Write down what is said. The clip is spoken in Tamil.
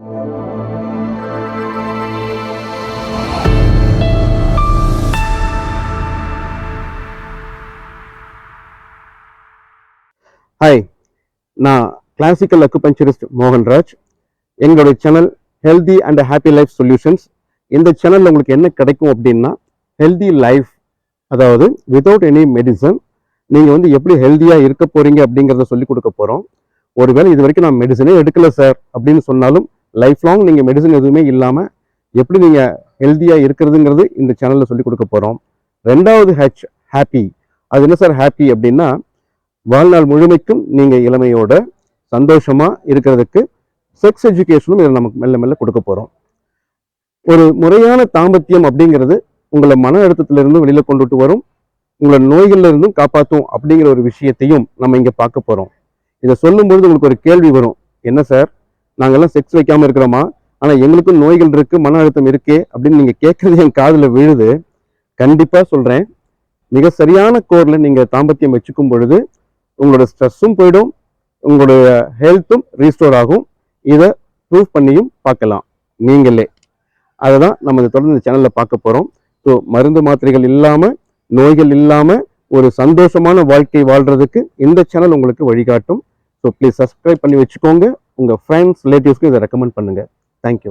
ஹாய் நான் கிளாசிக்கல் அக்குபஞ்சரிஸ்ட் மோகன்ராஜ் எங்களுடைய channel healthy and happy life solutions இந்த சேனலில் உங்களுக்கு என்ன கிடைக்கும் அப்படின்னா ஹெல்தி லைஃப் அதாவது வித்தவுட் எனி மெடிசன் நீங்கள் வந்து எப்படி ஹெல்த்தியாக இருக்க போகிறீங்க அப்படிங்கிறத சொல்லி கொடுக்க போகிறோம் ஒருவேளை இது வரைக்கும் நான் மெடிசனே எடுக்கலை சார் அப்படின்னு சொன்னாலும் லைஃப் லாங் நீங்கள் மெடிசன் எதுவுமே இல்லாமல் எப்படி நீங்கள் ஹெல்த்தியாக இருக்கிறதுங்கிறது இந்த சேனலில் சொல்லி கொடுக்க போகிறோம் ரெண்டாவது ஹெச் ஹாப்பி அது என்ன சார் ஹாப்பி அப்படின்னா வாழ்நாள் முழுமைக்கும் நீங்கள் இளமையோட சந்தோஷமாக இருக்கிறதுக்கு செக்ஸ் எஜுகேஷனும் இதில் நமக்கு மெல்ல மெல்ல கொடுக்க போகிறோம் ஒரு முறையான தாம்பத்தியம் அப்படிங்கிறது உங்களை மன அழுத்தத்திலிருந்து வெளியில் கொண்டுட்டு வரும். உங்களை நோய்கள்ல இருந்தும் காப்பாற்றும் அப்படிங்கிற ஒரு விஷயத்தையும் நம்ம இங்கே பார்க்க போகிறோம் இதை சொல்லும்பொழுது உங்களுக்கு ஒரு கேள்வி வரும். என்ன சார் நாங்கள்லாம் செக்ஸ் வைக்காமல் இருக்கிறோமா? ஆனால் எங்களுக்கும் நோய்கள் இருக்குது மன அழுத்தம் இருக்கே அப்படின்னு நீங்கள் கேட்குறது என் காதில் விழுது. கண்டிப்பாக சொல்கிறேன் மிக சரியான கோரில் நீங்கள் தாம்பத்தியம் வச்சுக்கும் பொழுது உங்களோட ஸ்ட்ரெஸ்ஸும் போயிடும் உங்களுடைய ஹெல்த்தும் ரீஸ்டோர் ஆகும். இதை ப்ரூவ் பண்ணியும் பார்க்கலாம் நீங்களே. அதை தான் நம்ம இதை தொடர்ந்து சேனலில் பார்க்க போகிறோம் ஸோ மருந்து மாத்திரைகள் இல்லாமல் நோய்கள் இல்லாமல் ஒரு சந்தோஷமான வாழ்க்கை வாழ்கிறதுக்கு இந்த சேனல் உங்களுக்கு வழிகாட்டும். ஸோ ப்ளீஸ் சப்ஸ்கிரைப் பண்ணி வச்சுக்கோங்க. உங்கள் ஃப்ரெண்ட்ஸ் ரிலேட்டிவ்ஸ்க்கு இதை ரெக்கமெண்ட் பண்ணுங்கள் தேங்க்யூ